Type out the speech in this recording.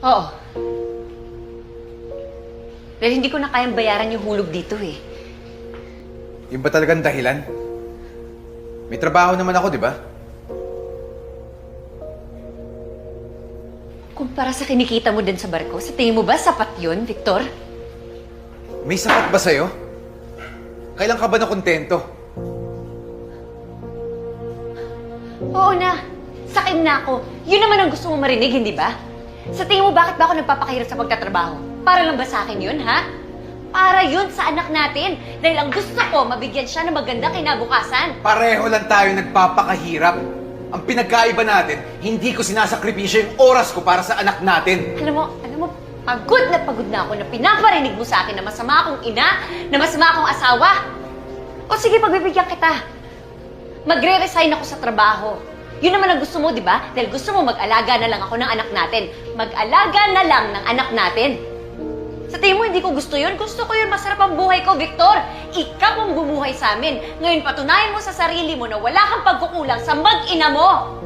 Oo. Dahil hindi ko na kayang bayaran yung hulog dito eh. Yung ba talagang dahilan? May trabaho naman ako, di ba? Kumpara sa kinikita mo din sa barko, sa tingin mo ba sapat yun, Victor? May sapat ba sa'yo? Kailan ka ba na kontento? Oo na. Sakin na ako. Yun naman ang gusto mo marinig, hindi ba? Sa tingin mo, bakit ba ako nagpapakahirap sa pagtatrabaho? Para lang ba sa akin yun, ha? Para yun sa anak natin. Dahil ang gusto ko, mabigyan siya ng magandang kinabukasan. Pareho lang tayo nagpapakahirap. Ang pinagkaiba natin, hindi ko sinasakripisyo yung oras ko para sa anak natin. Alam mo, alam mo, pagod na pagod na ako na pinaparinig mo sa akin na masama akong ina, na masama akong asawa. O sige, pagbibigyan kita. Magre-resign ako sa trabaho. Yun naman ang gusto mo, di ba? Dahil gusto mo mag-alaga na lang ako ng anak natin. Mag-alaga na lang ng anak natin. Sa tingin mo, hindi ko gusto yun? Gusto ko yun. Masarap ang buhay ko, Victor. Ikaw ang bumuhay sa amin. Ngayon, patunayan mo sa sarili mo na wala kang pagkukulang sa mag-ina mo.